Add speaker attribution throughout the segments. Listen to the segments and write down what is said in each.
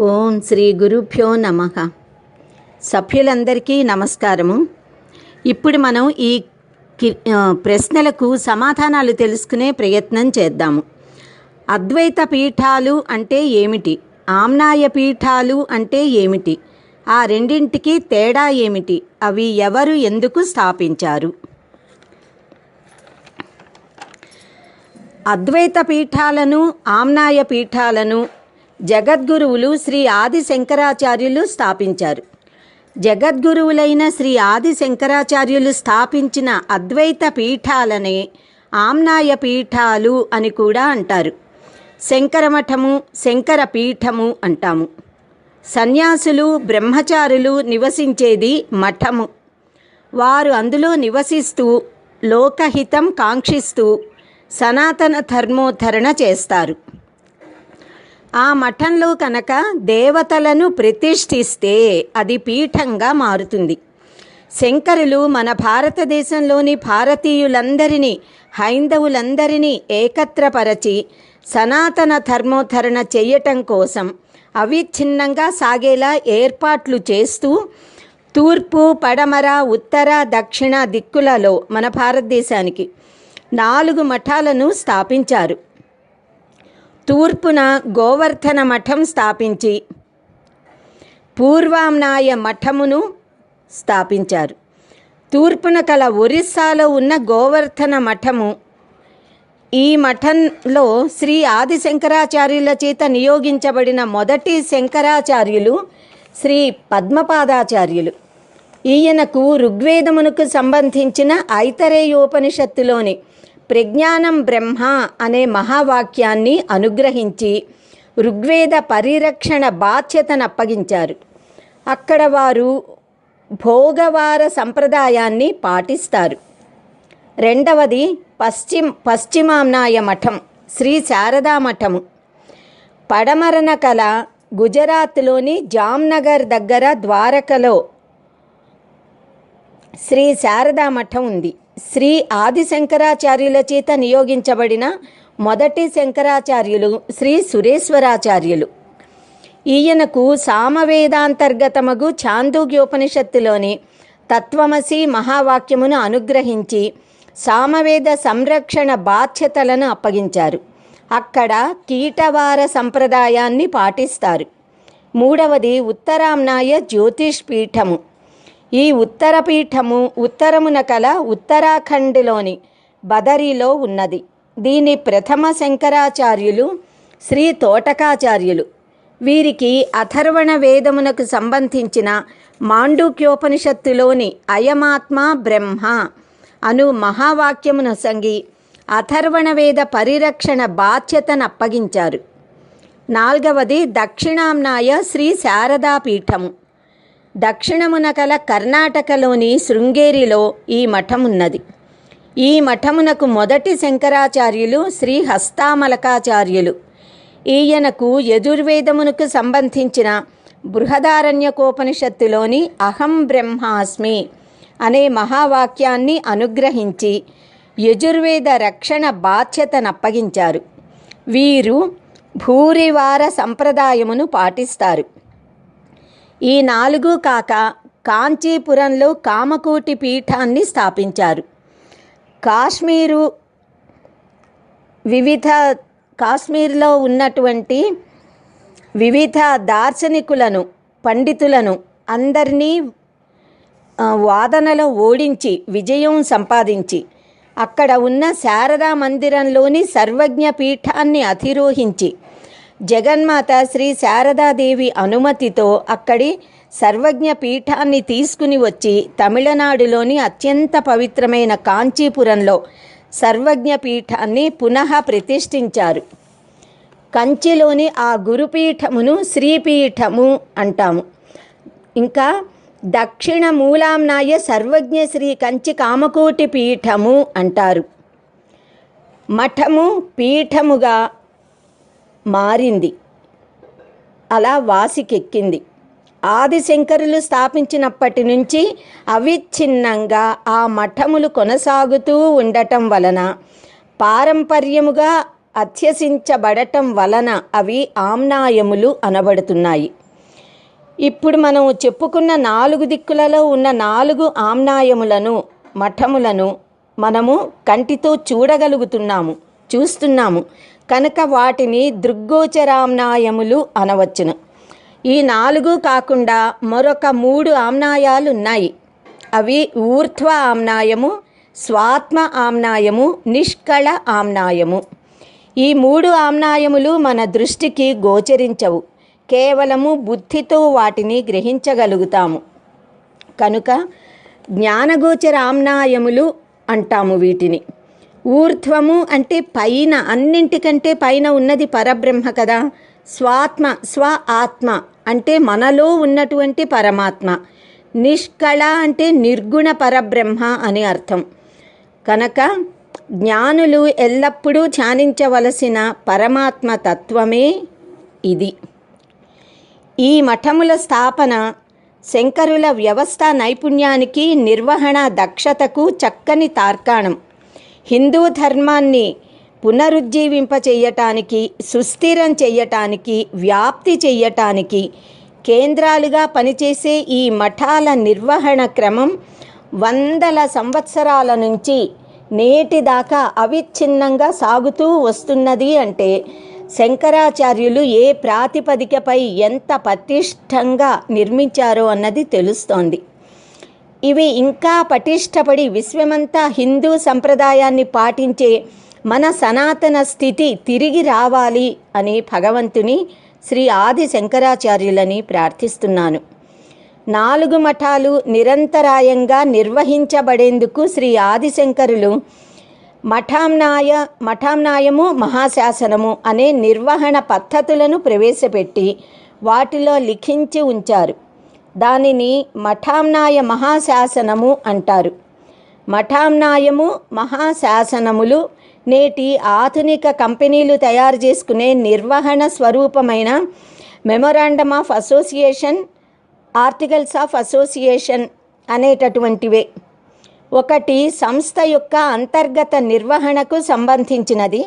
Speaker 1: ఓం శ్రీ గురుభ్యో నమ. సభ్యులందరికీ నమస్కారము. ఇప్పుడు మనం ఈ కి- ప్రశ్నలకు సమాధానాలు తెలుసుకునే ప్రయత్నం చేద్దాము. అద్వైత పీఠాలు అంటే ఏమిటి? ఆమ్నాయ పీఠాలు అంటే ఏమిటి? ఆ రెండింటికి తేడా ఏమిటి? అవి ఎవరు ఎందుకు స్థాపించారు? అద్వైత పీఠాలను ఆమ్నాయ పీఠాలను జగద్గురువులు శ్రీ ఆది శంకరాచార్యులు స్థాపించారు. జగద్గురువులైన శ్రీ ఆది శంకరాచార్యులు స్థాపించిన అద్వైత పీఠాలనే ఆమ్నాయ పీఠాలు అని కూడా అంటారు. శంకరమఠము శంకర పీఠము అంటాము. సన్యాసులు బ్రహ్మచారులు నివసించేది మఠము. వారు అందులో నివసిస్తూ లోకహితం కాంక్షిస్తూ సనాతన ధర్మోద్ధరణ చేస్తారు. ఆ మఠంలో కనుక దేవతలను ప్రతిష్ఠిస్తే అది పీఠంగా మారుతుంది. శంకరులు మన భారతదేశంలోని భారతీయులందరినీ హైందవులందరినీ ఏకత్రపరచి సనాతన ధర్మోద్ధరణ చేయటం కోసం అవిచ్ఛిన్నంగా సాగేలా ఏర్పాట్లు చేస్తూ తూర్పు పడమర ఉత్తర దక్షిణ దిక్కులలో మన భారతదేశానికి నాలుగు మఠాలను స్థాపించారు. తూర్పున గోవర్ధన మఠం స్థాపించి పూర్వామ్నాయ మఠమును స్థాపించారు. తూర్పున కల ఒరిస్సాలో ఉన్న గోవర్ధన మఠము ఈ మఠంలో శ్రీ ఆది శంకరాచార్యుల చేత నియోగించబడిన మొదటి శంకరాచార్యులు శ్రీ పద్మపాదాచార్యులు. ఈయనకు ఋగ్వేదమునకు సంబంధించిన ఐతరేయోపనిషత్తులోని ప్రజ్ఞానం బ్రహ్మ అనే మహావాక్యాన్ని అనుగ్రహించి ఋగ్వేద పరిరక్షణ బాధ్యతను అప్పగించారు. అక్కడ వారు భోగవార సంప్రదాయాన్ని పాటిస్తారు. రెండవది పశ్చిమ పశ్చిమామ్నాయ మఠం శ్రీ శారదా మఠము. పడమరన కళ గుజరాత్లోని జామ్నగర్ దగ్గర ద్వారకలో శ్రీ శారదా మఠం ఉంది. శ్రీ ఆది శంకరాచార్యుల చేత నియోగించబడిన మొదటి శంకరాచార్యులు శ్రీ సురేశ్వరాచార్యులు. ఈయనకు సామవేదాంతర్గతమగు చాందోగ్యోపనిషత్తులోని తత్వమసి మహావాక్యమును అనుగ్రహించి సామవేద సంరక్షణ బాధ్యతలను అప్పగించారు. అక్కడ కీటవార సంప్రదాయాన్ని పాటిస్తారు. మూడవది ఉత్తరామ్నాయ జ్యోతిష్ పీఠము ఈ ఉత్తర పీఠము ఉత్తరమున కల ఉత్తరాఖండ్లోని బదరిలో ఉన్నది. దీని ప్రథమ శంకరాచార్యులు శ్రీ తోటకాచార్యులు. వీరికి అథర్వణ వేదమునకు సంబంధించిన మాండూక్యోపనిషత్తులోని అయమాత్మ బ్రహ్మ అను మహావాక్యమును సంగి అథర్వణ వేద పరిరక్షణ బాధ్యతను అప్పగించారు నాల్గవది దక్షిణాంనాయ శ్రీ శారదా పీఠము దక్షిణమున కల కర్ణాటకలోని శృంగేరిలో ఈ మఠం ఉన్నది ఈ మఠమునకు మొదటి శంకరాచార్యులు శ్రీ హస్తామలకాచార్యులు. ఈయనకు యజుర్వేదమునకు సంబంధించిన బృహదారణ్యకోపనిషత్తులోని అహం బ్రహ్మాస్మి అనే మహావాక్యాన్ని అనుగ్రహించి యజుర్వేద రక్షణ బాధ్యతనప్పగించారు. వీరు భూరివార సంప్రదాయమును పాటిస్తారు. ఈ నాలుగు కాక కాంచీపురంలో కామకోటి పీఠాన్ని స్థాపించారు. కాశ్మీరు వివిధ కాశ్మీర్లో ఉన్నటువంటి వివిధ దార్శనికులను పండితులను అందరినీ వాదనలో ఓడించి విజయం సంపాదించి అక్కడ ఉన్న శారదా మందిరంలోని సర్వజ్ఞ పీఠాన్ని అధిరోహించి జగన్మాత శ్రీ శారదాదేవి అనుమతితో అక్కడి సర్వజ్ఞ పీఠాన్ని తీసుకుని వచ్చి తమిళనాడులోని అత్యంత పవిత్రమైన కాంచీపురంలో సర్వజ్ఞ పీఠాన్ని పునః ప్రతిష్ఠించారు. కంచిలోని ఆ గురుపీఠమును శ్రీపీఠము అంటాము. ఇంకా దక్షిణ మూలాంనాయ సర్వజ్ఞ శ్రీ కంచి కామకోటి పీఠము అంటారు. మఠము పీఠముగా మారింది. అలా వాసికెక్కింది. ఆదిశంకరులు స్థాపించినప్పటి నుంచి అవిచ్ఛిన్నంగా ఆ మఠములు కొనసాగుతూ ఉండటం వలన పారంపర్యముగా అత్యసించబడటం వలన అవి ఆమ్నాయములు అనబడుతున్నాయి. ఇప్పుడు మనం చెప్పుకున్న నాలుగు దిక్కులలో ఉన్న నాలుగు ఆమ్నాయములను మఠములను మనము కంటితో చూడగలుగుతున్నాము చూస్తున్నాము. కనుక వాటిని దృగ్గోచరామ్నాయములు అనవచ్చును. ఈ నాలుగు కాకుండా మరొక మూడు ఆమ్నాయాలు ఉన్నాయి అవి ఊర్ధ్వ ఆమ్నాయము స్వాత్మ ఆమ్నాయము నిష్కళ ఆమ్నాయము. ఈ మూడు ఆమ్నాయములు మన దృష్టికి గోచరించవు. కేవలము బుద్ధితో వాటిని గ్రహించగలుగుతాము. కనుక జ్ఞానగోచర ఆమ్నాయములు అంటాము వీటిని. ఊర్ధ్వము అంటే పైన అన్నింటికంటే పైన ఉన్నది పరబ్రహ్మ కదా. స్వాత్మ స్వ ఆత్మ అంటే మనలో ఉన్నటువంటి పరమాత్మ. నిష్కళ అంటే నిర్గుణ పరబ్రహ్మ అని అర్థం. కనుక జ్ఞానులు ఎల్లప్పుడూ ధ్యానించవలసిన పరమాత్మ తత్వమే ఇది. ఈ మఠముల స్థాపన శంకరుల వ్యవస్థ నైపుణ్యానికి నిర్వహణ దక్షతకు చక్కని తార్కాణం. హిందూ ధర్మాన్ని పునరుజ్జీవింపచేయటానికి సుస్థిరం చెయ్యటానికి వ్యాప్తి చెయ్యటానికి కేంద్రాలుగా పనిచేసే ఈ మఠాల నిర్వహణ క్రమం వందల సంవత్సరాల నుంచి నేటి దాకా అవిచ్ఛిన్నంగా సాగుతూ వస్తున్నది అంటే శంకరాచార్యులు ఏ ప్రాతిపదికపై ఎంత పటిష్టంగా నిర్మించారో అన్నది తెలుస్తోంది. ఇవి ఇంకా పటిష్టపడి విశ్వమంతా హిందూ సంప్రదాయాన్ని పాటించే మన సనాతన స్థితి తిరిగి రావాలి అని భగవంతుని శ్రీ ఆది శంకరాచార్యులని ప్రార్థిస్తున్నాను. నాలుగు మఠాలు నిరంతరాయంగా నిర్వహించబడేందుకు శ్రీ ఆదిశంకరులు మఠాంనాయ మఠాంనాయము మహాశాసనము అనే నిర్వహణ పద్ధతులను ప్రవేశపెట్టి వాటిలో లిఖించి ఉంచారు. దానిని మఠాంనాయ మహాశాసనము అంటారు. మఠాంనాయము మహాశాసనములు నేటి ఆధునిక కంపెనీలు తయారు చేసుకునే నిర్వహణ స్వరూపమైన memorandum of association articles of association అనేటటువంటివే. ఒకటి సంస్థ యొక్క అంతర్గత నిర్వహణకు సంబంధించినది.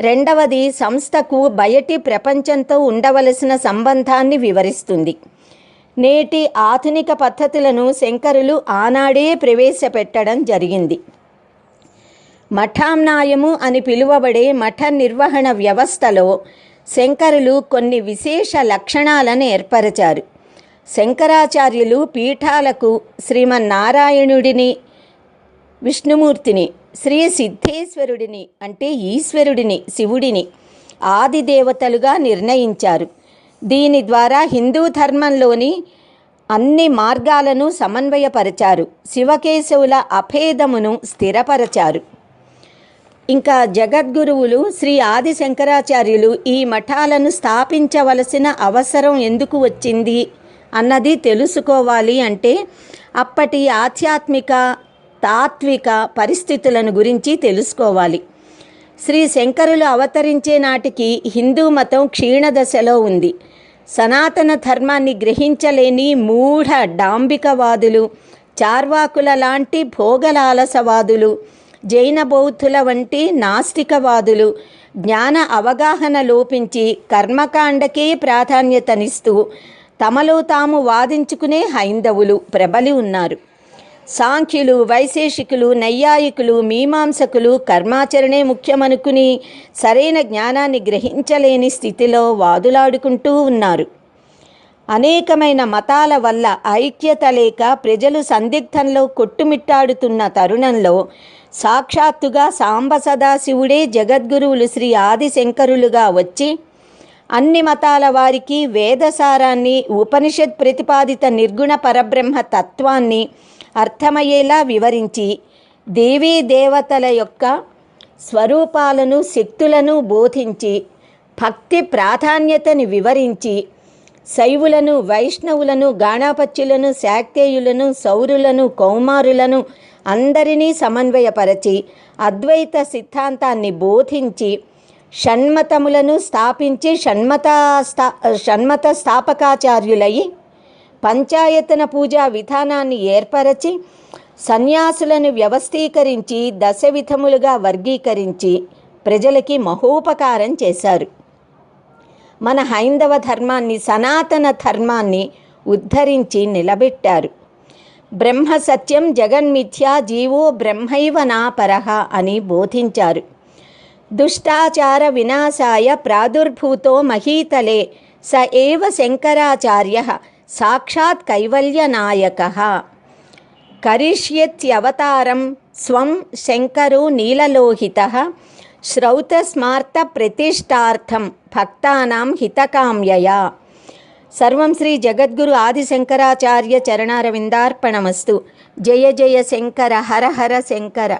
Speaker 1: రెండవది సంస్థకు బయటి ప్రపంచంతో ఉండవలసిన సంబంధాన్ని వివరిస్తుంది. నేటి ఆధునిక పద్ధతులను శంకరులు ఆనాడే ప్రవేశపెట్టడం జరిగింది. మఠాంనాయము అని పిలువబడే మఠ నిర్వహణ వ్యవస్థలో శంకరులు కొన్ని విశేష లక్షణాలను ఏర్పరచారు. శంకరాచార్యులు పీఠాలకు శ్రీమన్నారాయణుడిని విష్ణుమూర్తిని శ్రీ సిద్ధేశ్వరుడిని అంటే ఈశ్వరుడిని శివుడిని ఆది దేవతలుగా నిర్ణయించారు. దీని ద్వారా హిందూ ధర్మంలోని అన్ని మార్గాలను సమన్వయపరిచారు. శివకేశవుల అభేదమును స్థిరపరచారు. ఇంకా జగద్గురువులు శ్రీ ఆది శంకరాచార్యులు ఈ మఠాలను స్థాపించవలసిన అవసరం ఎందుకు వచ్చింది అన్నది తెలుసుకోవాలి అంటే అప్పటి ఆధ్యాత్మిక తాత్విక పరిస్థితులను గురించి తెలుసుకోవాలి. శ్రీ శంకరులు అవతరించే నాటికి హిందూ మతం క్షీణదశలో ఉంది. సనాతన ధర్మాన్ని గ్రహించలేని మూఢ డాంబికవాదులు చార్వాకుల లాంటి భోగలాలసవాదులు జైన బౌద్ధుల వంటి నాస్తికవాదులు జ్ఞాన అవగాహన లోపించి కర్మకాండకే ప్రాధాన్యతనిస్తూ తమలో తాము వాదించుకునే హైందవులు ప్రబలి ఉన్నారు. సాంఖ్యులు వైశేషికులు నైయాయికులు మీమాంసకులు కర్మాచరణే ముఖ్యమనుకుని సరైన జ్ఞానాన్ని గ్రహించలేని స్థితిలో వాదులాడుకుంటూ ఉన్నారు. అనేకమైన మతాల వల్ల ఐక్యత లేక ప్రజలు సందిగ్ధంలో కొట్టుమిట్టాడుతున్న తరుణంలో సాక్షాత్తుగా సాంబ సదాశివుడే జగద్గురువులు శ్రీ ఆదిశంకరులుగా వచ్చి అన్ని మతాల వారికి వేదసారాన్ని ఉపనిషత్ ప్రతిపాదిత నిర్గుణ పరబ్రహ్మ తత్వాన్ని అర్థమయ్యేలా వివరించి దేవీ దేవతల యొక్క స్వరూపాలను శక్తులను బోధించి భక్తి ప్రాధాన్యతని వివరించి శైవులను వైష్ణవులను గాణాపత్యులను శాక్తేయులను సౌరులను కౌమారులను అందరినీ సమన్వయపరచి అద్వైత సిద్ధాంతాన్ని బోధించి షణ్మతములను స్థాపించి షణ్మత స్థా షణ్మత స్థాపకాచార్యులై పంచాయతన పూజా విధానాన్ని ఏర్పరచి సన్యాసులను వ్యవస్థీకరించి దశ విధములుగా వర్గీకరించి ప్రజలకి మహోపకారం చేశారు. మన హైందవ ధర్మాన్ని సనాతన ధర్మాన్ని ఉద్ధరించి నిలబెట్టారు. బ్రహ్మ సత్యం జగన్మిథ్యా జీవో బ్రహ్మైవ నాపరహ అని బోధించారు. దుష్టాచార వినాశాయ ప్రాదుర్భూతో మహీతలే స ఏవ శంకరాచార్య సాక్షాత్ కైవల్యనాయక. కరిష్యత్యవతారం స్వం శంకరు నీలలోహిత. శ్రౌతస్మార్త ప్రతిష్టార్థం భక్తానాం హితకామ్యయా. సర్వం శ్రీ జగద్గురు ఆదిశంకరాచార్య చరణారవిందార్పణమస్తు. జయ జయ శంకర హర హర శంకర.